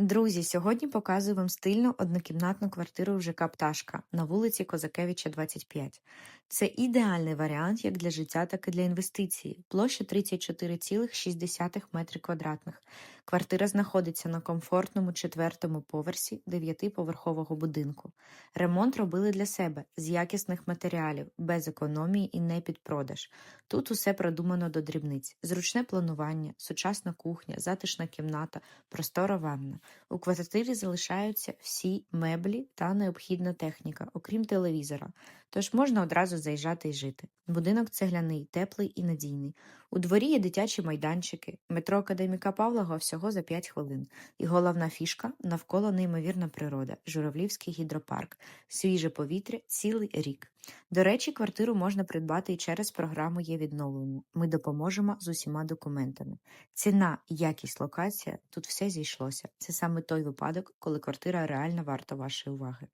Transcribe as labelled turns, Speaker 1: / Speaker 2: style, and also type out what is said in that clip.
Speaker 1: Друзі, сьогодні показую вам стильну однокімнатну квартиру в ЖК Пташка на вулиці Козакевича, 25. Це ідеальний варіант як для життя, так і для інвестицій. Площа 34,6 метри квадратних. Квартира знаходиться на комфортному четвертому поверсі дев'ятиповерхового будинку. Ремонт робили для себе з якісних матеріалів, без економії і не під продаж. Тут усе продумано до дрібниць: зручне планування, сучасна кухня, затишна кімната, простора ванна. У квартирі залишаються всі меблі та необхідна техніка, окрім телевізора, тож можна одразу заїжджати і жити. Будинок цегляний, теплий і надійний. У дворі є дитячі майданчики. Метро академіка Павлова всього за 5 хвилин. І головна фішка навколо неймовірна природа, Журавлівський гідропарк, свіже повітря цілий рік. До речі, квартиру можна придбати і через програму є відновлення. Ми допоможемо з усіма документами. Ціна, якість, локація тут все зійшлося. Це саме той випадок, коли квартира реально варта вашої уваги.